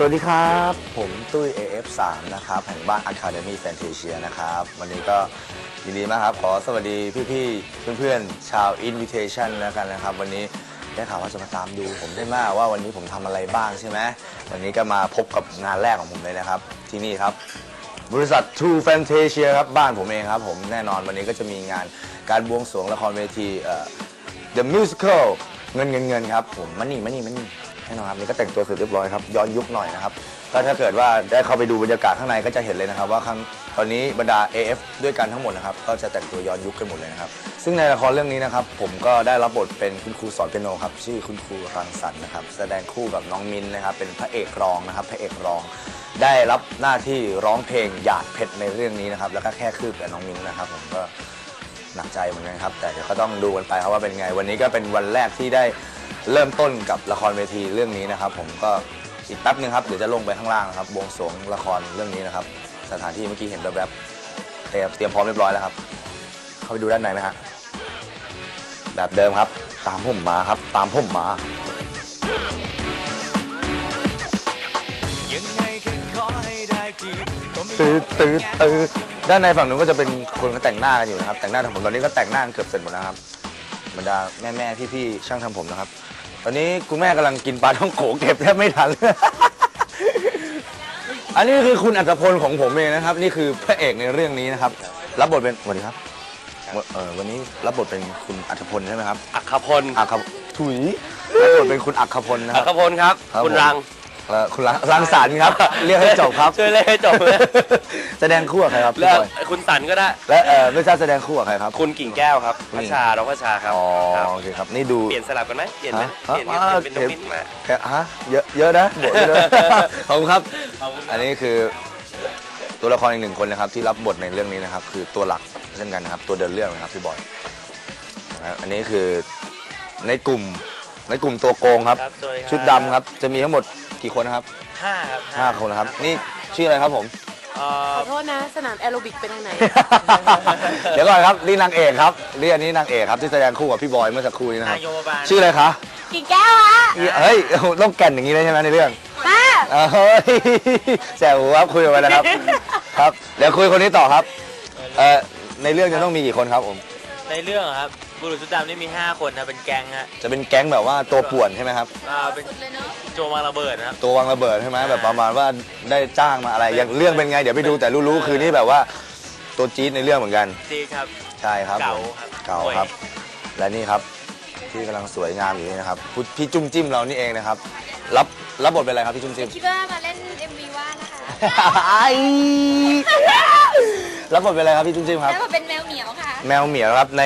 สวัสดีครับ ผมตุ้ย AF3 นะครับแห่งบ้าน Academy Fantasia นะครับ วันนี้ก็ยินดีมากครับ ขอสวัสดีพี่ๆเพื่อนๆ ชาว Invitation แล้วกันนะครับ วันนี้ได้ข่าวว่าจะมาตามดูผมได้มากว่าวันนี้ผมทำอะไรบ้างใช่ไหมวันนี้ก็มาพบกับงานแรกของผมเลยนะครับ ที่นี่ครับ บริษัท True Fantasia ครับ บ้านผมเองครับ ผมแน่นอนวันนี้ก็จะมีงานการบวงสรวงละครเวที The Musical เงินเงินเงินครับผมมันนี่มันนี่มันนี่ แน่นอนครับนี่ก็แต่งตัวเสร็จเรียบร้อยครับย้อนยุคหน่อยนะครับก็ถ้าเกิดว่าได้เข้าไปดูบรรยากาศข้างในก็จะเห็นเลยนะครับว่าครั้งตอนนี้บรรดา AF ด้วยกันทั้งหมดนะครับก็จะแต่งตัวย้อนยุคกันหมดเลยนะครับซึ่งในละครเรื่องนี้นะครับผมก็ได้รับบทเป็นคุณครูสอนเปียโนครับชื่อคุณครูรังสรรค์นะครับแสดงคู่กับน้องมินนะครับเป็นพระเอกรองนะครับพระเอกรอง ได้รับหน้าที่ร้องเพลงหยาดเพชรในเรื่องนี้นะครับแล้วก็แค่คืบกับน้องมินนะครับผมก็หนักใจเหมือนกันครับแต่เดี๋ยวก็ต้องดูกันไปครับว่าเป็นไง วันนี้ก็เป็นวันแรกที่ได้ เริ่มต้นกับละครเวทีเรื่องนี้นะครับ ผมก็อีกแป๊บนึงครับเดี๋ยวจะลงไปข้างล่างนะครับบวงสรวงละครเรื่องนี้นะครับ สถานที่เมื่อกี้เห็นแบบๆเตรียมเตรียมพร้อมเรียบร้อยแล้วครับ เข้าไปดูด้านในไหมฮะแบบเดิมครับ ตามผมมาครับ ตามผมมายังไงแค่ขอให้ได้ทีก็ไม่ตื้อตื้อตื้อด้านในฝั่งนู้นก็จะเป็นคนก็แต่งหน้ากันอยู่นะครับ แต่งหน้าทำผมตอนนี้ก็แต่งหน้ากันเกือบเสร็จหมดแล้วครับ บรรดาแม่แม่พี่พี่ๆช่างทำผมนะครับ ตอนนี้คุณแม่กำลังกินปลาท่องโขเก็บแทบไม่ทัน อันนี้คือคุณอัตพลของผมเองนะครับ นี่คือพระเอกในเรื่องนี้นะครับ รับบทเป็นสวัสดีครับเออวันนี้รับบทเป็นคุณอัตพลใช่ไหมครับอัคคพลอัคถุยรับบทเป็นคุณอัคพลนะคอัรับคคพลครับ ครับคุณผม รัง เอ่อคุณรังรังสรรค์ครับ เรียกให้จบครับ ช่วยเล่นให้จบเลยแสดงคู่กับใครครับพี่แล้วบอยคุณสันก็ได้ และเออไม่ทราบแสดงคู่กับใครครับ คุณกิ่งแก้วครับคุณพัชชาน้องพัชชาครับอ๋อครับ โอเคครับนี่ดู เปลี่ยนสลับกันไหมเปลี่ยนไหมฮะเปลี่ยนอ่าเปลี่ยนเป็นน้องมิ้นมา แค่ฮะเยอะเยอะนะบทเยอะนะขอบคุณครับขอบคุณครับ อันนี้คือตัวละครอีกหนึ่งคนนะครับ ที่รับบทในเรื่องนี้นะครับ คือตัวหลักเช่นกันนะครับ ตัวเดินเรื่องนะครับพี่บอยนะครับอันนี้คือในกลุ่มในกลุ่มตัวโกงครับ ครับสวัสดีครับ ชุดดำครับจะมีทั้งหมด กี่คนนะครับห้าครับห้าคนนะครับ นี่ชื่ออะไรครับผม เอ่อ ขอโทษนะสนามแอโรบิกไปทางไหน เดี๋ยวก่อนครับนี่นางเอกครับนี่อันนี้นางเอกครับที่แสดงคู่กับพี่บอยเมื่อสักครู่นี้นะคนารับยโยบาล ชื่ออะไรคะกี่แก้วฮะเฮ้ยต้องแก่นอย่างนี้เลยใช่ไหมในเรื่องมาเฮ้ยแซวครับคุยกันไปนะครับ ครับเดี๋ยวคุยคนนี้ต่อครับเอ่อในเรื่องจะต้องมีกี่คนครับผมในเรื่องอะครับ บุรุษชุดดำนี่มี 5 คนนะเป็นแก๊งฮะจะเป็นแก๊งแบบว่าตัวป่วนใช่ไหมครับ อ่าเป็นโจมวางระเบิดนะครับ ตัววางระเบิดใช่ไหมแบบประมาณว่าได้จ้างมาอะไรอย่างเรื่องเป็นไงเดี๋ยวไปดูแต่รู้ๆคือนี่แบบว่าตัวจี๊ดในเรื่องเหมือนกัน จีครับ ใช่ครับเก่าผมครับเก่าสวยครับและนี่ครับที่กำลังสวยงามอยู่นี่นะครับพี่พี่จุ้มจิ้มเรานี่เองนะครับ รับรับบทเป็นอะไรครับพี่จุ้มจิ้ม คิดว่ามาเล่น MV ว่านะคะไอ้รับบทเป็นอะไรครับพี่จุ้มจิ้มครับ แล้วมาเป็นแมวเหมียวค่ะ แมวเหมียวครับใน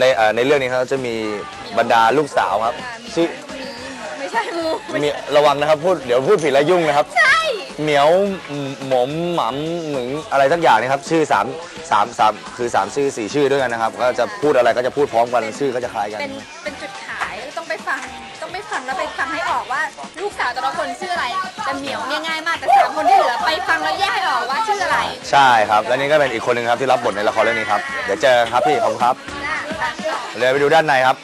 ในเอ่อในเรื่องนี้เขาจะมีบรรดาลูกสาวครับชื่อไม่ใช่งูไม่มีใช่ระวังนะครับพูดเดี๋ยวพูดผิดแล้วยุ่งนะครับ ใช่เหมียวหมมหมำหมึงอะไรสักอย่างนะครับ ชื่อสามสามสามคือสามชื่อสี่ชื่อด้วยกันนะครับ ก็จะพูดอะไรก็จะพูดพร้อมกันชื่อก็จะคล้ายกันเป็นเป็นจุดขายต้องไปฟังต้องไปฟังแล้วไปฟังให้ออกว่า ลูกสาวแต่ละคนชื่ออะไรแต่เหมียวเนี่ยง่ายมากแต่สามคนที่เหลือไปฟังแล้วแยกให้ออกว่าชื่ออะไรใช่ครับ และนี่ก็เป็นอีกคนหนึ่งครับที่รับบทในละครเรื่องนี้ครับ เดี๋ยวเจอกันครับพี่ขอบคุณครับนะอะต่อ เลยไปดูด้านในครับ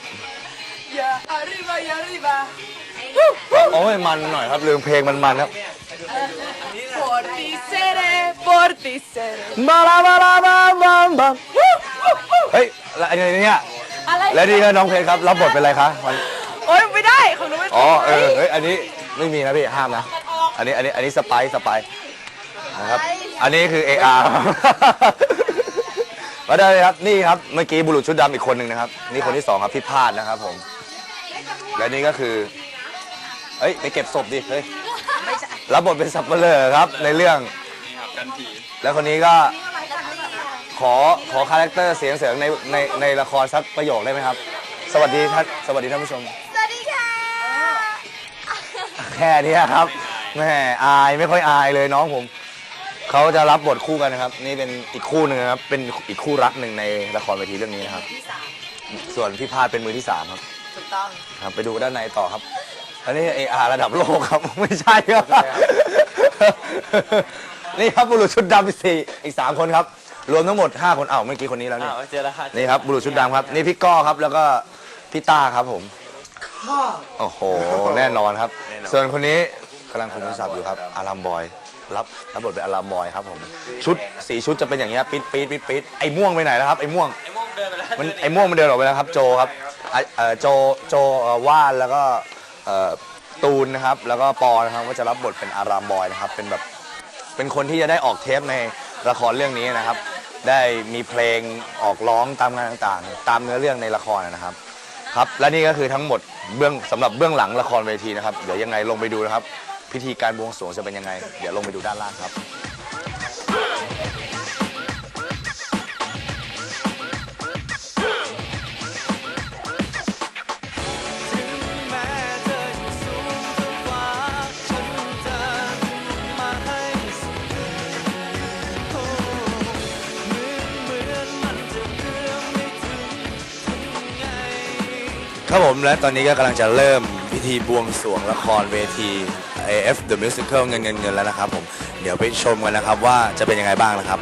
โอ้ยมันหน่อยครับลืมเพลงมันมันๆครับมาลามาลามามามาเฮ้ยแล้วอันนี้เนี่ยอะไรแล้วนี่ก็น้องเพลงครับ รับบทเป็นอะไรคะมันโอ๊ยไม่ได้ของหนูไม่อ๋อเออเฮ้ยอันนี้ไม่มีนะพี่ห้ามนะ อันนี้อันนี้อันนี้สไปซ์สไปซ์นะครับ อันนี้คือ AR มาได้เลยครับนี่ครับเมื่อกี้บุรุษชุดดำอีกคนหนึ่งนะครับ นี่คนที่สองครับพี่พาดนะครับผม และนี่ก็คือเฮ้ยไปเก็บศพดิเฮ้ยรับบทเป็นสับเปลือครับในเรื่องแล้วคนนี้ก็ขอขอคาแรคเตอร์เสียงเสียงในในในละครสักประโยคได้ไหมครับ สวัสดีท่านสวัสดีท่านผู้ชม สวัสดีค่ะแค่เนี้ยครับแม่อายไม่ค่อยอายเลยน้องผม เขาจะรับบทคู่กันนะครับ นี่เป็นอีกคู่หนึ่งนะครับ เป็นอีกคู่รักหนึ่งในละครเวทีเรื่องนี้นะครับส่วนพี่พาดเป็นมือที่สามครับถูกต้อง ครับ ไปดูด้านในต่อครับ อันนี้เออาระดับโลกครับ ไม่ใช่ครับ นี่ครับบุรุษชุดดำอีกสี่อีกสามคนครับ รวมทั้งหมดห้าคนเอ้าเมื่อกี้คนนี้แล้วนี่ อ้าวเจอแล้วครับนี่ครับบุรุษชุดดำครับ นี่พี่ก้อครับแล้วก็พี่ต้าครับผมโอ้โห แน่นอนครับ ส่วนคนนี้กำลังคุยโทรศัพท์อยู่ครับ อารามบอย รับรับบทเป็นอารามบอยครับผมชุดสีชุดจะเป็นอย่างเงี้ยปิดปิดปิดปิดไอ้ม่วงไปไหนแล้วครับไอ้ม่วงไอ้โม่งเดินไปแล้วมันไอ้ม่วงมันเดินออกไปแล้วครับโจครับอะเอ่อโจโจเอ่อว่านแล้วก็เอ่อตูนนะครับแล้วก็ปอนะครับก็จะรับบทเป็นอารามบอยนะครับเป็นแบบเป็นคนที่จะได้ออกเทปในละครเรื่องนี้นะครับ ได้มีเพลงออกร้องตามงานต่างๆ ตามเนื้อเรื่องในละครนะครับ ครับ และนี่ก็คือทั้งหมดเบื้องสำหรับเบื้องหลังละครเวทีนะครับ เดี๋ยวยังไงลงไปดูนะครับ พิธีการบวงสรวงจะเป็นยังไง เดี๋ยวลงไปดูด้านล่างครับ ครับผมและตอนนี้ก็กำลังจะเริ่มพิธีบวงสรวงละครเวที AF The Musical เงินเงินเงินแล้วนะครับผม เดี๋ยวไปชมกันนะครับว่าจะเป็นยังไงบ้างนะครับ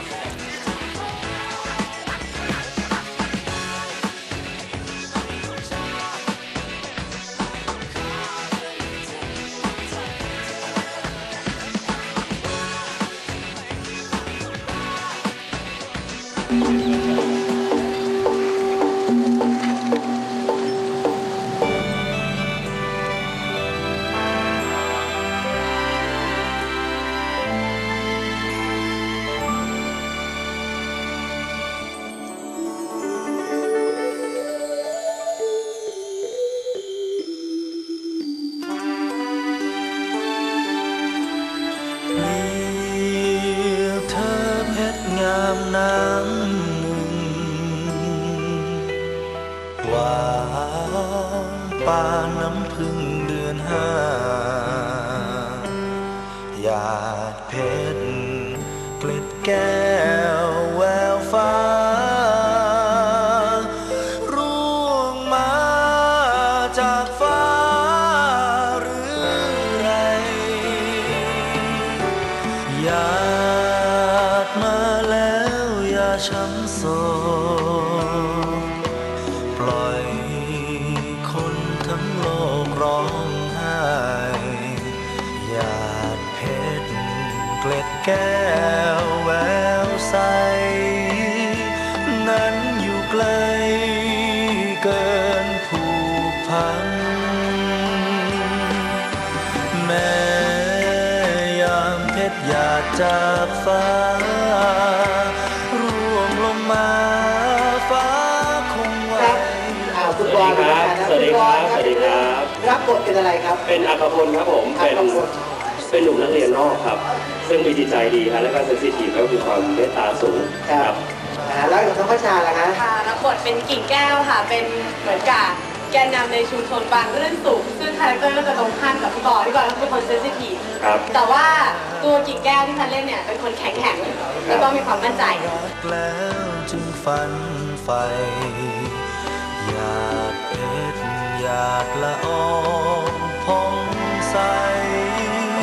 อย่ บบทเป็นอะไรครับ เป็นอัครพลครับผมอัเป็นครพลเป็นหนุ่มนักเรียนนอกครับ ซึ่งมีจิตใจดีครับแล้วก็เซนซิทีฟก็คือความเมตตาสูงครับอ่าแล้วกับน้องพัชชาล่ะคะค่ะรับบทเป็นกิ่งแก้วค่ะ เป็นเหมือนกับแกนนำในชุมชนบางรื่นสุขซึ่งคาแรคเตอร์ก็จะตรงข้ามกับพี่บอยพี่บอยก็เป็นคนเซนซิทีฟครับ แต่ว่าตัวกิ่งแก้วที่พันเล่นเนี่ย เป็นคนแข็งแข็งแล้วก็มีความมั่นใจแล้วจึงฝันไฟหยาดเพชร หยาดละอองพองใส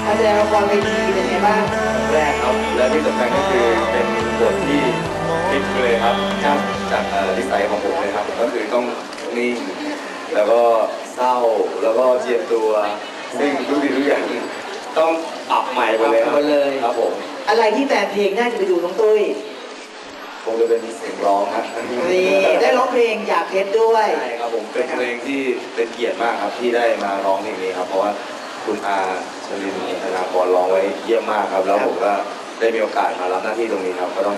กาแสดงละครเวทีเป็นไงบ้างแรกครับ และที่สำคัญก็คือเป็นบทที่พลิกเลยครับจากจากเอ่อนิสัยของผมเลยครับ ก็คือต้องนิ่ง แล้วก็เศร้าแล้วก็เจียมตัว ซึ่งทุกสิ่งทุกอย่างต้องปรับใหม่หมดเลยครับปเลยครับผม อะไรที่แฟนเพลงน่าจะไปดูน้องตุ้ย คงจะเป็นเสียงร้องครับนี่ได้ร้องเพลงอยากเพชรด้วยใช่ครับผมเป็นเพลงที่เป็นเกียรติมากครับที่ได้มาร้องเพลงนี้ครับ เพราะว่าคุณอาชลินธนาพรร้องไว้เยี่ยมมากครับ แล้วผมก็ได้มีโอกาสมารับหน้าที่ตรงนี้ครับก็ต้อง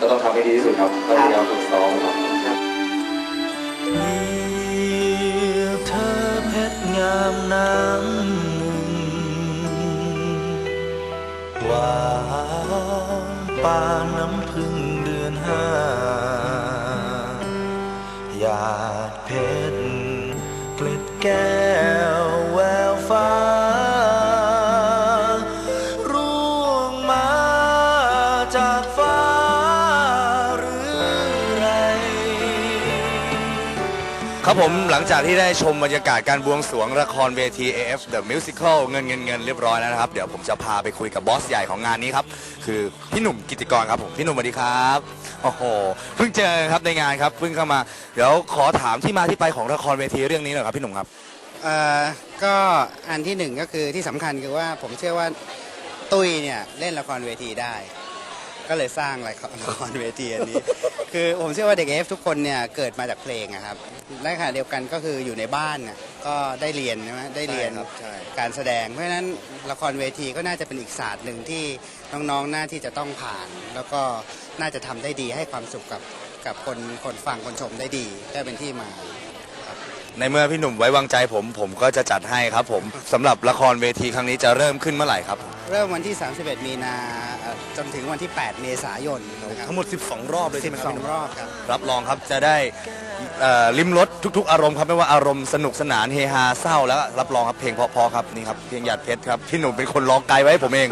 ก็ต้องทำให้ดีที่สุดครับก็พยายามฝึกซ้อมครับเปรียบเธอเพชรงามน้ำหนึ่งหวานปานน้ำ ครับผมหลังจากที่ได้ชมบรรยากาศการบวงสรวงละครเวที AF The Musical เงินเงินเงินเรียบร้อยแล้วนะครับ เดี๋ยวผมจะพาไปคุยกับบอสใหญ่ของงานนี้ครับ คือพี่หนุ่มกิติกรครับผม พี่หนุ่มสวัสดีครับ โอ้โห เพิ่งเจอครับในงานครับ เพิ่งเข้ามา เดี๋ยวขอถามที่มาที่ไปของละครเวทีเรื่องนี้หน่อยครับพี่หนุ่มครับ เอ่อก็อันที่หนึ่งก็คือที่สำคัญคือว่าผมเชื่อว่าตุ้ยเนี่ยเล่นละครเวทีได้ ก็เลยสร้างละครละครเวทีอันนี้ คือผมเชื่อว่าเด็กเอฟทุกคนเนี่ยเกิดมาจากเพลงอะครับและขณะเดียวกันก็คืออยู่ในบ้านน่ะก็ได้เรียนใช่ไหมได้เรียนใช่ครับใช่ การแสดง เพราะฉะนั้นละครเวทีก็น่าจะเป็นอีกศาสตร์หนึ่งที่น้องๆน่าที่จะต้องผ่าน แล้วก็น่าจะทำได้ดีให้ความสุขกับกับคนคนฟังคนชมได้ดีก็เป็นที่มา ในเมื่อพี่หนุ่มไว้วางใจผม ผมก็จะจัดให้ครับผมสำหรับละครเวทีครั้งนี้จะเริ่มขึ้นเมื่อไหร่ครับเริ่มวันที่ 31 มีนาเอ่อจนถึงวันที่ 8 เมษายนนะครับทั้งหมด 12 รอบเลยใช่ไหมครับพี่หนุ่ม12 รอบครับ รับรองครับจะได้เอ่อลิ้มรสทุก ๆ อารมณ์ครับไม่ว่าอารมณ์สนุกสนานเฮฮาเศร้าแล้วก็รับรองครับเพลงเพราะๆครับนี่ครับเพลงหยาดเพชรครับพี่หนุ่มเป็นคนร้องไกลไว้ให้ผมเอง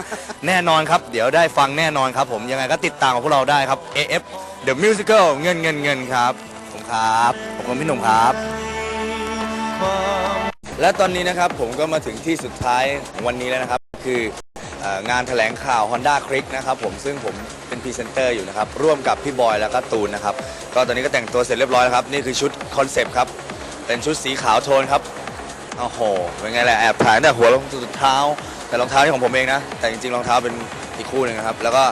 แน่นอนครับ เดี๋ยวได้ฟังแน่นอนครับ ผมยังไงก็ติดตามกับพวกเราได้ครับ AF The Musical เงินเงินเงินครับผมครับขอบคุณพี่หนุ่มครับ และตอนนี้นะครับผมก็มาถึงที่สุดท้ายของวันนี้แล้วนะครับ คืองานแถลงข่าว Honda Click นะครับผมซึ่งผมเป็นพรีเซนเตอร์อยู่นะครับ ร่วมกับพี่บอยแล้วก็ตูนนะครับ ก็ตอนนี้ก็แต่งตัวเสร็จเรียบร้อยแล้วครับ นี่คือชุดคอนเซปต์ครับ เป็นชุดสีขาวโทนครับโอ้โหเป็นไงแหละแอบถ่ายตั้งแต่หัวลงสุดเท้า แต่รองเท้านี่ของผมเองนะ แต่จริงๆรองเท้าเป็นอีกคู่หนึ่งนะครับ แล้วก็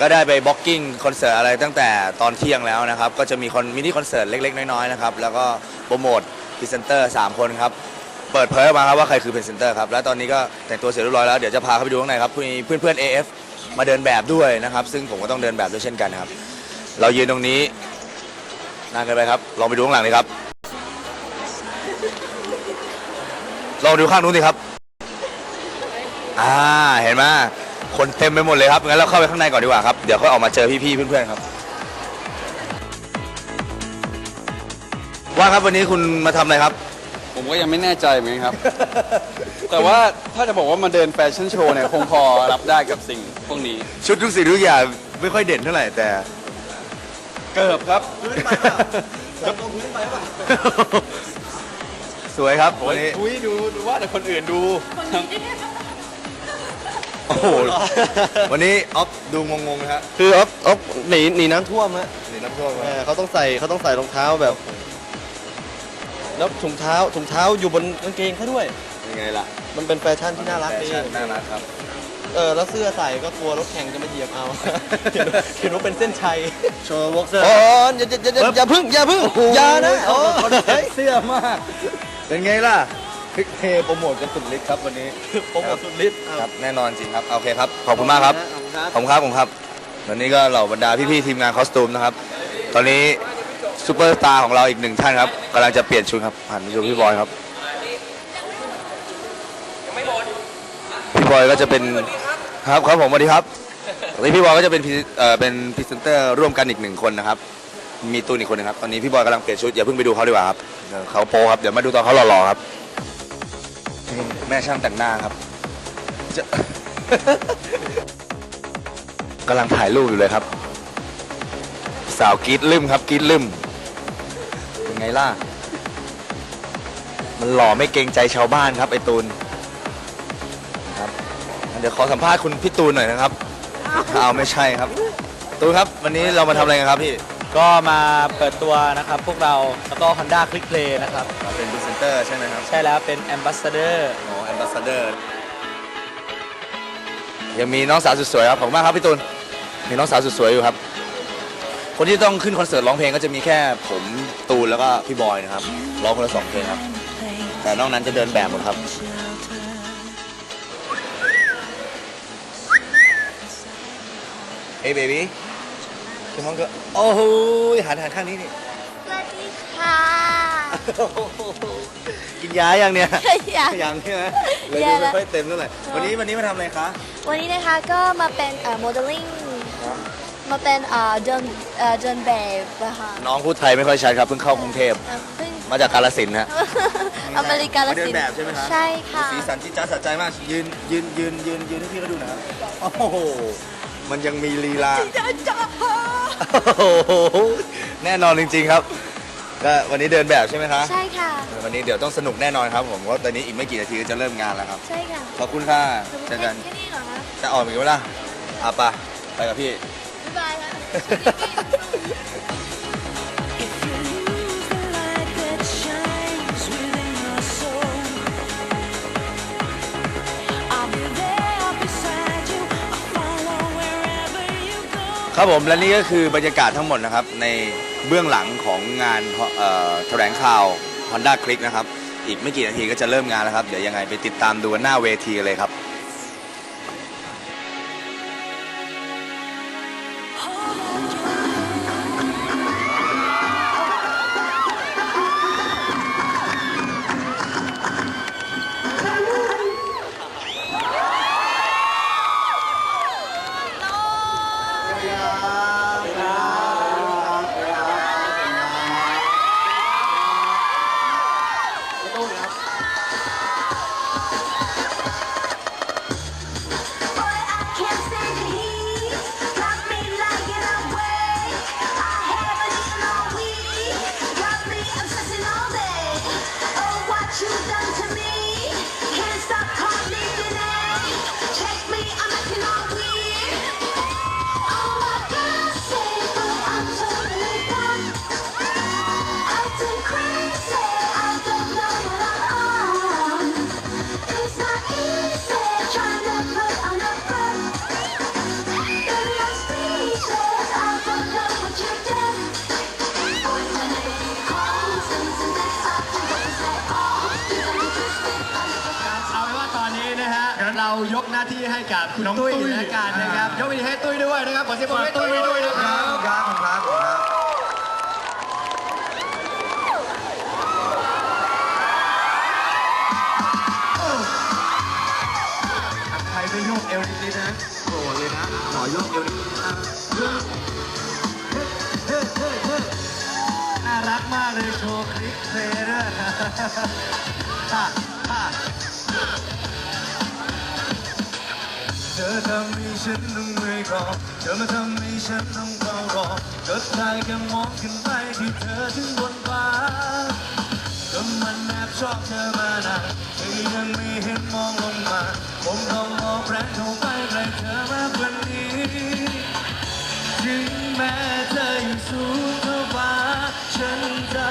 ก็ได้ไปบ็อกกิ้งคอนเสิร์ตอะไรตั้งแต่ตอนเที่ยงแล้วนะครับ ก็จะมีคอนมินิคอนเสิร์ตเล็กๆ น้อยๆนะครับแล้วก็โปรโมทพรีเซนเตอร์สามคนครับ เปิดเผยออกมาครับว่าใครคือพรีเซนเตอร์ครับ และตอนนี้ก็แต่งตัวเสร็จเรียบร้อยแล้ว เดี๋ยวจะพาเข้าไปดูข้างในครับมีเพื่อนๆ AF มาเดินแบบด้วยนะครับ ซึ่งผมก็ต้องเดินแบบด้วยเช่นกันครับ เรายืนตรงนี้นานเกินไปครับ ลองไปดูข้างหลังเลยครับ ลองดูข้างนู้นสิครับ อ่า เห็นไหมคนเต็มไปหมดเลยครับ งั้นเราเข้าไปข้างในก่อนดีกว่าครับ เดี๋ยวค่อยออกมาเจอพี่ๆ เพื่อนๆ ครับ ว่าครับวันนี้คุณมาทำอะไรครับ ก็ยังไม่แน่ใจเหมือนกันครับ แต่ว่าถ้าจะบอกว่ามาเดินแฟชั่นโชว์เนี่ยคงพอรับได้กับสิ่งพวกนี้ ชุดทุกสิ่งทุกอย่างไม่ค่อยเด่นเท่าไหร่แต่ เกิบครับ สวยครับวันนี้ อุ้ยดูดูว่าแต่คนอื่นดู โอ้โห วันนี้ออฟดูงงๆนะฮะคืออ๊อฟอ๊อฟหนีหนีน้ำท่วมฮะนี่น้ำท่วมเออเขาต้องใส่เขาต้องใส่รองเท้าแบบ แล้วถุงเท้าถุงเท้าอยู่บนกางเกงเขาด้วย ยังไงล่ะมันเป็นแฟชั่นที่น่ารักดี แฟชั่นน่ารักครับ เออแล้วเสื้อใส่ก็กลัวรถแข่งจะมาเหยียบเอา เห็นว่าเห็นว่าเป็นเส้นชัยโชว์วอกเซอร์อ๋ออย่าอย่าอย่าอย่าอย่าพึ่งอย่าพึ่งอย่านะโอ้เสื้อมาก เป็นไงล่ะคลิกเทโปรโมทกันสุดฤทธิ์ครับวันนี้โปรโมทสุดฤทธิ์ครับแน่นอนจริงครับ โอเคครับ ขอบคุณมากครับ ขอบคุณครับผมครับ วันนี้ก็เหล่าบรรดาพี่ๆทีมงานคอสตูมนะครับ ตอนนี้ ซูเปอร์สตาร์ของเราอีกหนึ่งท่านครับกำลังจะเปลี่ยนชุดครับหันไปดูพี่บอยครับพี่บอยก็จะเป็นครับครับผมสวัสดีครับตอนนี้พี่บอยก็จะเป็นพรีเอ่อเป็นพรีเซนเตอร์ร่วมกันอีกหนึ่งคนนะครับ มีตูนอีกคนหนึงครับตอนนี้พี่บอยกำลังเปลี่ยนชุดอย่าเพิ่งไปดูเขาดีกว่าครับเดี๋ยวเขาโปครับเดี๋ยวมาดูตอนเขาหล่อๆครับแม่ช่างแต่งหน้าครับจะ กำลังถ่ายรูปอยู่เลยครับ สาวกรีดลืมครับกรีดลืม ไงล่ะ มันหล่อไม่เกรงใจชาวบ้านครับไอตูนครับเดี๋ยวขอสัมภาษณ์คุณพี่ตูนหน่อยนะครับเอาไม่ใช่ครับ ตูนครับ วันนี้เรามาทำอะไรกันครับพี่ก็มาเปิดตัวนะครับพวกเราแล้วก็ Honda Click Play นะครับเป็นพรีเซนเตอร์ใช่ไหมครับใช่แล้วเป็น Ambassador อ๋อแอมบาสเดอร์ยังมีน้องสาวสุดสวยครับขอบคุณมากครับพี่ตูนมีน้องสาวสุดสวยอยู่ครับ คนที่ต้องขึ้นคอนเสิร์ตร้องเพลงก็จะมีแค่ผมตูนแล้วก็พี่บอยนะครับร้องคนละสองเพลงครับ แต่นอกนั้นจะเดินแบบหมดครับ เฮ้ยเบบี้คือมองก็โอ้โหหันหันข้างนี้นี่สวัสดีค่ะ กินยายังเนี่ยอยากยังใช่ไหมเลยยัดูงไม่ค่อยเต็มเท่าไหร่วันนี้วันนี้มาทำอะไรคะ วันนี้นะคะก็มาเป็นเอ่อโมเดลลิ่ง มาเป็นเอ่อเดินเอ่อเดินแบบนะคะน้องพูดไทยไม่ค่อยชัดครับเพิ่งเข้ากรุงเทพเอ่อเพิ่ง มาจากกาลสินธุ์ฮะ อเมริกาลมาเดิสินนแบบใช่ไหมครับใช่ค่ะ สีสันที่จ้าสะใจมาก ยืนยืนยืนยืนยืนให้พี่เขาดูหนะครับโอ้โห มันยังมีลีลา โอ้โหแน่นอนจริงๆครับก็วันนี้เดินแบบใช่ไหมคะใช่ค่ะ วันนี้เดี๋ยวต้องสนุกแน่นอนครับผมเพราะตอนนี้อีกไม่กี่นาทีก็จะเริ่มงานแล้วครับ ใช่ค่ะขอบคุณค่ะสมมเจติอกันแค่นี้เหรอคะ จะออกอีกไหมล่ะเอาปะไปกับพี่ บายบายคครับผมและนี่ก็คือบรรยากาศทั้งหมดนะครับ ในเบื้องหลังของงานแถลงข่าว Honda Click นะครับ อีกไม่กี่นาทีก็จะเริ่มงานแล้วครับ เดี๋ยวยังไงไปติดตามดูหน้าเวทีเลยครับ ให้กับคุณตุ้ยแล้วกันนะครับยกวิธีให้ตุ้ยด้วยนะครับขอเสียงปรบมือให้ตุ้ยด้วยนะครับครับครับครับใครไม่โยกเอวนิดๆนะโกรธเลยนะขอโยกเอวนิดๆนะน่ารักมากเลยโชว์คลิกเพลย์ด้วยนะ ต้อเธอมาทำให้ฉันต้องเฝ้ารอก็ได้แค่มองขึ้นไปที่เธอถึงบนฟ้าก็มันแอบชอบเธอมานานเธอยังไม่เห็นมองลงมาผมต้องออกแรงเข้าไปใกล้เธอมากกว่านี้ถึงแม้เธออยู่สูงเท่าฟ้าฉันจะ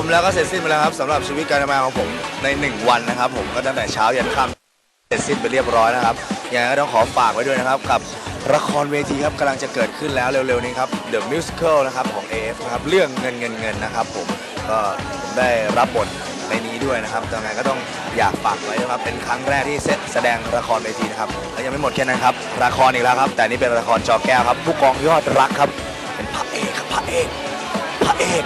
มแล้วก็เสร็จสิ้นไปแล้วครับสำหรับชีวิตการทำงานของผมใน 1 วันนะครับ ผมก็ตั้งแต่เช้ายันค่ำเสร็จสิ้นไปเรียบร้อยนะครับยังไงก็ต้องขอฝากไว้ด้วยนะครับ กับละครเวทีครับกำลังจะเกิดขึ้นแล้วเร็วๆนี้ครับ The Musical นะครับของ AF นะครับเรื่องเงินเงินเงินนะครับ ผมก็ผมได้รับบทในนี้ด้วยนะครับยังไงก็ต้องอยากฝากไว้นะครับ เป็นครั้งแรกที่เซตแสดงละครเวทีนะครับและยังไม่หมดแค่นั้นครับละครอีกแล้วครับ แต่นี่เป็นละครจอแก้วครับ ผู้กองยอดรักครับ เป็นพระเอกครับพระเอกพระเอก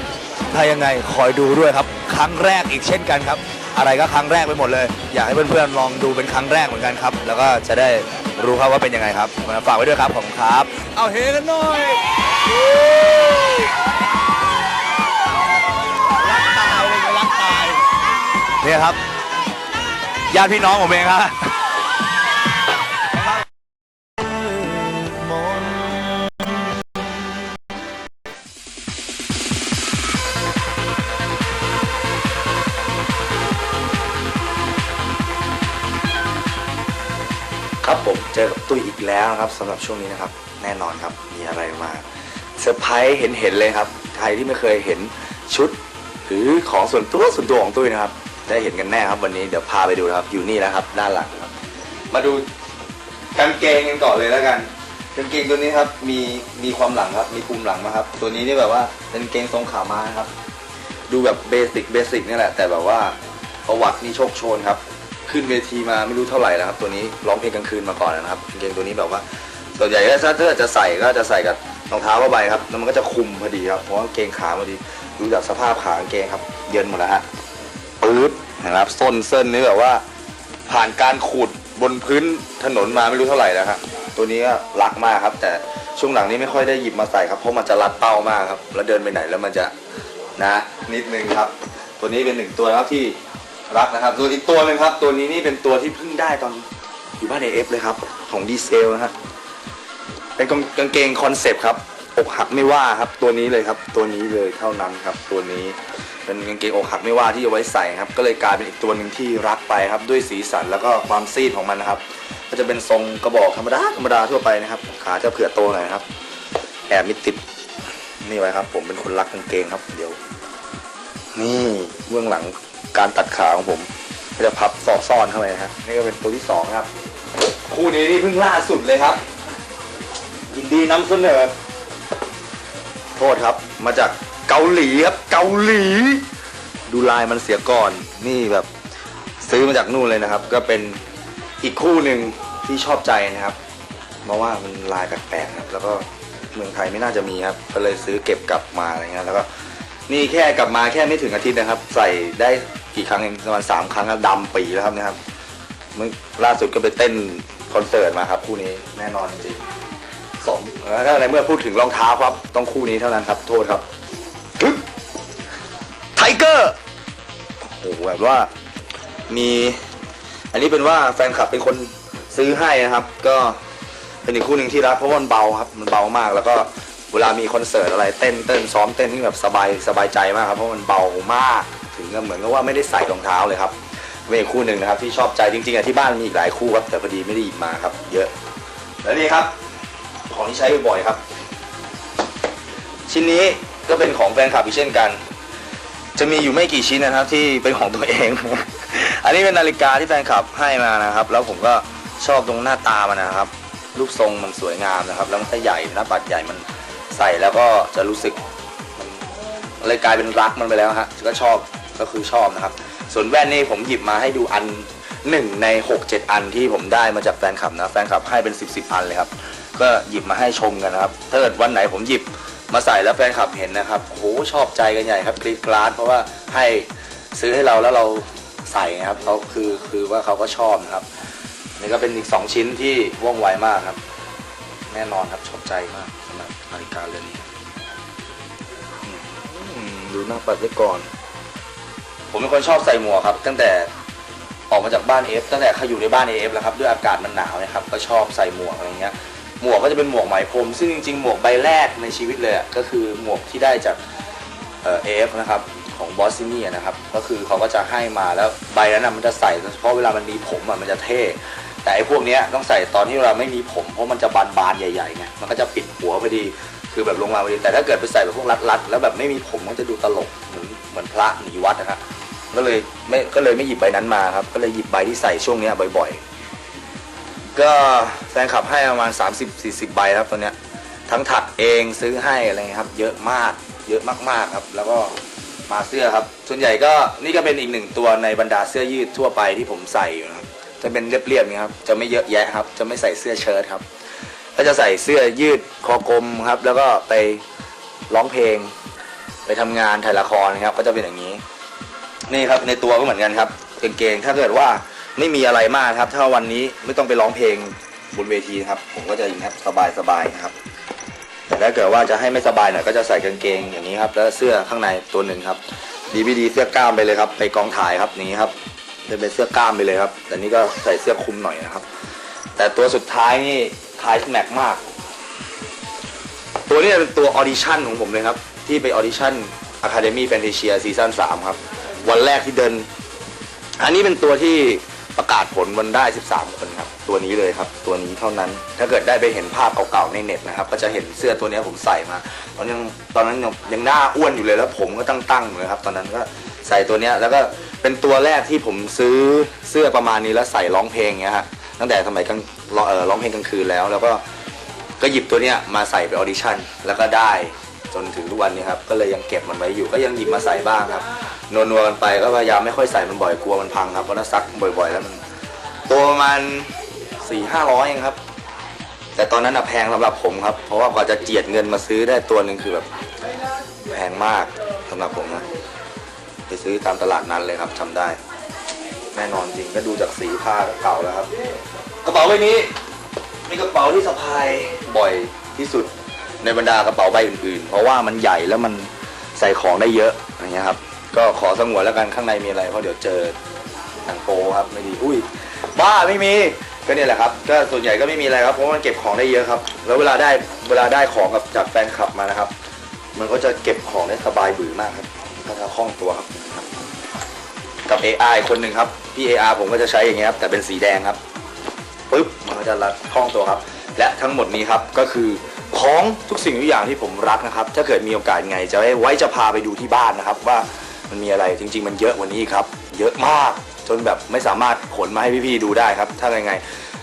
ถ้ายังไงคอยดูด้วยครับ ครั้งแรกอีกเช่นกันครับ อะไรก็ครั้งแรกไปหมดเลย อยากให้เพื่อนๆลองดูเป็นครั้งแรกเหมือนกันครับ แล้วก็จะได้รู้ครับว่าเป็นยังไงครับมาฝากไว้ด้วยครับผมครับ เอาเฮกันหน่อยรักตายเลยรักตายเนี่ยครับญาติพี่น้องผมเองครับ ครับผมเจอกับตุ้ยอีกแล้วนะครับสำหรับช่วงนี้นะครับ แน่นอนครับมีอะไรมาเซอร์ไพรส์เห็นเห็นๆเลยครับ ใครที่ไม่เคยเห็นชุด หรือของส่วนตัวส่วนตัวของตุ้ยนะครับ ได้เห็นกันแน่ครับวันนี้เดี๋ยวพาไปดูนะครับอยู่นี่แล้วครับด้านหลังครับ มาดูกางเกงกันก่อนเลยแล้วกันกางเกงตัวนี้ครับมีมีความหลังครับมีภูมิหลังมาครับ ตัวนี้นี่แบบว่าเป็นกางเกงทรงขาม้านะครับ ดูแบบเบสิกเบสิกนี่แหละแต่แบบว่าประวัตินี่โชคโชนครับ ขึ้นเวทีมาไม่รู้เท่าไหร่แล้วครับ ตัวนี้ร้องเพลงกลางคืนมาก่อนนะครับกางเกงตัวนี้แบบว่าส่วใหญ่ถ้าถ้าจะใส่ก็จะใส่กับรองเท้าผ้าใบครับแล้วมันก็จะคุมพอดีครับเพราะว่าเกงขาพอดีดูจากสภาพขากางเกงครับ เยินหมดแล้วฮะปื๊ดนะครับส้นเส้นนี่แบบว่า ผ่านการขูดบนพื้นถนนมาไม่รู้เท่าไหร่แล้วครับตัวนี้ก็รักมากครับ แต่ช่วงหลังนี้ไม่ค่อยได้หยิบมาใส่ครับเพราะมันจะรัดเป้ามากครับ แล้วเดินไปไหนแล้วมันจะนะนิดนึงครับตตัวนี้เป็นหนึ่งตัวนะครับที่ รักนะครับส่วนอีกตัวหนึ่งครับ ตัวนี้นี่เป็นตัวที่เพิ่งได้ตอนอยู่บ้านเอฟเลยครับ ของดีเซลนะฮะเป็นกางเกงคอนเซปต์ครับอกหักไม่ว่าครับ ตัวนี้เลยครับ ตัวนี้เลยเท่านั้นครับ ตัวนี้เป็นกางเกงอกหักไม่ว่าที่เอาไว้ใส่ครับ ก็เลยกลายเป็นอีกตัวหนึ่งที่รักไปครับ ด้วยสีสันแล้วก็ความซีดของมันนะครับ ก็จะเป็นทรงกระบอกธรรมดาธรรมดาทั่วไปนะครับ ขาจะเผื่อโตหน่อยครับ แอบมิดติดนี่ไว้ครับ ผมเป็นคนรักกางเกงครับ เดี๋ยว นี่เบื้องหลัง การตัดขาของผมก็จะพับซอกซ่อนเข้าไปนะฮะนี่ก็เป็นตัวที่สองครับ คู่นี้นี่เพิ่งล่าสุดเลยครับยินดีนำเสนอโทษครับมาจากเกาหลีครับเกาหลี ดูลายมันเสียก่อนนี่แบบซื้อมาจากนู่นเลยนะครับ ก็เป็นอีกคู่หนึ่งที่ชอบใจนะครับเพราะว่ามันลายแปลกๆครับ แล้วก็เมืองไทยไม่น่าจะมีครับก็เลยซื้อเก็บกลับมาอะไรเงี้ยแล้วก็นี่แค่กลับมาแค่ไม่ถึงอาทิตย์นะครับ ใส่ได้ กี่ครั้งเองประมาณสามครั้งครับดำปีแล้วครับนะครับเมื่อล่าสุดก็ไปเต้นคอนเสิร์ตมาครับ คู่นี้แน่นอนจริงสมแล้วถ้าในเมื่อพูดถึงรองเท้าครับ ต้องคู่นี้เท่านั้นครับ โทษครับไทเกอร์โอ้โหแบบว่ามี อันนี้เป็นว่าแฟนคลับเป็นคนซื้อให้นะครับ ก็เป็นอีกคู่หนึ่งที่รักเพราะมันเบาครับ มันเบามากแล้วก็เวลามีคอนเสิร์ตอะไรเต้นเต้นซ้อมเต้นที่แบบสบายสบายใจมากครับเพราะมันเบามาก งกับเหมือนกับว่าไม่ได้ใส่รองเท้าเลยครับมีคู่หนึ่งนะครับที่ชอบใจจริงๆอะที่บ้านมีอีกหลายคู่ครับแต่พอดีไม่ได้หยิบมาครับ เยอะ แล้วนี่ครับ ของที่ใช้บ่อยๆครับ ชิ้นนี้ก็เป็นของแฟนคลับอีกเช่นกัน จะมีอยู่ไม่กี่ชิ้นนะครับ ที่เป็นของตัวเอง อันนี้เป็นนาฬิกาที่แฟนคลับให้มานะครับ แล้วผมก็ชอบตรงหน้าตามันนะครับ รูปทรงมันสวยงามนะครับ แล้วมันก็ใหญ่หน้าปัดใหญ่มันใส่แล้วก็จะรู้สึกมันเลยกลายเป็นรักมันไปแล้วฮะก็ชอบ ก็คือชอบนะครับ ส่วนแว่นนี่ผมหยิบมาให้ดูอันหนึ่งใน 6-7 อันที่ผมได้มาจากแฟนคลับนะแฟนคลับให้เป็น 10บสอันเลยครับ ก็หยิบมาให้ชมกันนะครับถ้าเกิดวันไหนผมหยิบมาใส่แล้วแฟนคลับเห็นนะครับโอ้โหชอบใจกันใหญ่ครับกรีดกราดเพราะว่าให้ซื้อให้เราแล้วเราใส่นะครับเขาคือคือว่าเขาก็ชอบนะครับนี่ก็เป็นอีก 2 ชิ้นที่ว่องไวมากครับ แน่นอนครับชอบใจมากสำหรับนาฬิกาเรือนนี้ดูหน้าปัดไว้ก่อน ผมเป็นคนชอบใส่หมวกครับ ตั้งแต่ออกมาจากบ้านเอฟตั้งแต่เขาอยู่ในบ้านเอฟแล้วครับด้วยอากาศมันหนาวนะครับก็ชอบใส่หมวกอะไรเงี้ยหมวกก็จะเป็นหมวกไหมพรมซึ่งจริงๆหมวกใบแรกในชีวิตเลยอะก็คือหมวกที่ได้จากเอฟนะครับของบอสซินี่นะครับก็คือเขาก็จะให้มาแล้วใบนั้นนะมันจะใส่เฉพาะเวลามันมีผมอะมันจะเท่ แต่ไอ้พวกเนี้ยต้องใส่ตอนที่เวลาไม่มีผม เพราะมันจะบานๆใหญ่ๆไงมันก็จะปิดหัวพอดีคือแบบลงมาพอดีแต่ถ้าเกิดไปใส่แบบพวกรัดๆแล้วแบบไม่มีผมมันจะดูตลกเหมือนเหมือนพระหนีวัดนะครับ ก็เลยไม่ก็เลยไม่หยิบใบนั้นมาครับ ก็เลยหยิบใบที่ใส่ช่วงเนี้ยบ่อยๆ ก็แฟนคลับให้ประมาณ 30-40 ใบครับตัวเนี้ยทั้งถักเองซื้อให้อะไรเงี้ยครับ เยอะมาก เยอะมากๆครับ แล้วก็มาเสื้อครับ ส่วนใหญ่ก็นี่ก็เป็นอีกหนึ่งตัวในบรรดาเสื้อยืดทั่วไปที่ผมใส่อยู่นะครับจะเป็นเรียบๆนะครับ จะไม่เยอะแยะครับ จะไม่ใส่เสื้อเชิ้ตครับ ก็จะใส่เสื้อยืดคอกลมครับ แล้วก็ไปร้องเพลง ไปทำงานถ่ายละครครับ ก็จะเป็นอย่างนี้ นี่ครับในตัวก็เหมือนกันครับกางเกงถ้าเกิดว่าไม่มีอะไรมากครับ ถ้าวันนี้ไม่ต้องไปร้องเพลงบนเวทีครับ ผมก็จะอย่างนี้ครับสบายสบายๆนะครับ แต่ถ้าเกิดว่าจะให้ไม่สบายหน่อยก็จะใส่กางเกงอย่างนี้ครับ แล้วเสื้อข้างในตัวหนึ่งครับดีวีดีเสื้อกล้ามไปเลยครับ ไปกองถ่ายครับนี้ครับจะเป็นเสื้อกล้ามไปเลยครับ แต่นี่ก็ใส่เสื้อคลุมหน่อยนะครับ แต่ตัวสุดท้ายนี่คลายแม็กมาก ตัวนี้เป็นตัวออดิชั่นของผมเลยครับ ที่ไปออดิชั่น Academy Fantasia ซีซั่น3ครับ วันแรกที่เดิน อันนี้เป็นตัวที่ประกาศผลวันได้ 13 คนครับ ตัวนี้เลยครับ ตัวนี้เท่านั้น ถ้าเกิดได้ไปเห็นภาพเก่าๆในเน็ตนะครับ ก็จะเห็นเสื้อตัวนี้ผมใส่มา ตอนยังตอนนั้นยังยังหน้าอ้วนอยู่เลยแล้วผมก็ตั้งๆอยู่เลยครับ ตอนนั้นก็ใส่ตัวนี้แล้วก็เป็นตัวแรกที่ผมซื้อเสื้อประมาณนี้แล้วใส่ร้องเพลงเงี้ยฮะ ตั้งแต่สมัยกลางร้องเพลงกลางคืนแล้ว แล้วก็ก็หยิบตัวเนี้ยมาใส่ไปออดิชั่นแล้วก็ได้ จนถึงทุกวันนี้ครับก็เลยยังเก็บมันไว้อยู่ก็ยังหยิบมาใส่บ้างครับนัวๆกันไปก็พยายามไม่ค่อยใส่มันบ่อยกลัวมันพังครับเพราะถ้าซักบ่อย ๆ แล้วมันตัวประมาณสี่ห้าร้อยเองครับ แต่ตอนนั้นอะแพงสำหรับผมครับเพราะว่ากว่าจะเจียดเงินมาซื้อได้ตัวหนึ่งคือแบบแพงมากสำหรับผมนะไปซื้อตามตลาดนั้นเลยครับจำได้ แน่นอนจริงก็ดูจากสีผ้าเก่าแล้วครับ กระเป๋าใบนี้เป็นกระเป๋าที่สะพายบ่อยที่สุด ในบรรดากระเป๋าใบอื่นๆ เพราะว่ามันใหญ่แล้วมันใส่ของได้เยอะอย่างเงี้ยครับ ก็ขอสงวนแล้วกันข้างในมีอะไรเพราะเดี๋ยวเจอหนังโปครับไม่ดีอุ้ยบ้าไม่มีก็เนี่ยแหละครับก็ส่วนใหญ่ก็ไม่มีอะไรครับเพราะว่ามันเก็บของได้เยอะครับ แล้วเวลาได้เวลาได้ของกับจากแฟนคลับมานะครับ มันก็จะเก็บของได้สบายบือมากครับก็จะคล่องตัวครับ กับ AI คนหนึ่งครับพี่ AR ผมก็จะใช้อย่างเงี้ยครับแต่เป็นสีแดงครับปึ๊บมันก็จะรัดคล่องตัวครับ และทั้งหมดนี้ครับก็คือ ของทุกสิ่งทุกอย่างที่ผมรักนะครับ ถ้าเกิดมีโอกาสไงจะให้ไว้จะพาไปดูที่บ้านนะครับ ว่ามันมีอะไรจริง ๆ มันเยอะกว่านี้ครับ เยอะมากจนแบบไม่สามารถขนมาให้พี่ๆดูได้ครับ ถ้ายังไง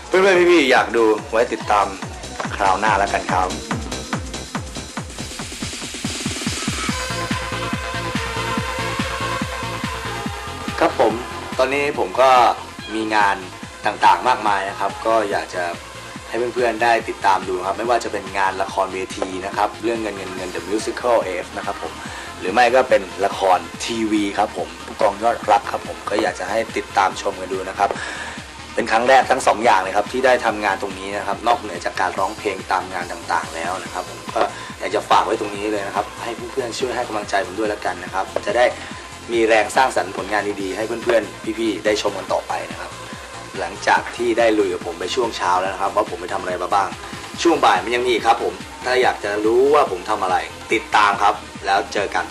เพื่อนๆพี่ๆอยากดูไว้ติดตามคราวหน้าแล้วกันครับครับผมตอนนี้ผมก็มีงานต่างๆมากมายนะครับ ก็อยากจะ ให้เพื่อนๆได้ติดตามดูครับ ไม่ว่าจะเป็นงานละครเวทีนะครับ เรื่องเงินเงินเงิน The Musical AF นะครับผม หรือไม่ก็เป็นละครทีวีครับผมผู้กองยอดรักครับผมก็อยากจะให้ติดตามชมกันดูนะครับ เป็นครั้งแรกทั้งสองอย่างเลยครับที่ได้ทำงานตรงนี้นะครับ นอกเหนือจากการร้องเพลงตามงานต่างๆ แล้วนะครับผมก็อยากจะฝากไว้ตรงนี้เลยนะครับ ให้เพื่อนๆช่วยให้กำลังใจผมด้วยแล้วกันนะครับ จะได้มีแรงสร้างสรรค์ผลงานดีๆ ให้เพื่อนๆ พี่ๆ ได้ชมกันต่อไปนะครับ หลังจากที่ได้ลุยกับผมไปช่วงเช้าแล้วนะครับว่าผมไปทำอะไรมาบ้าง ช่วงบ่ายมันยังมีอีกครับผม ถ้าอยากจะรู้ว่าผมทำอะไร ติดตามครับ แล้วเจอกัน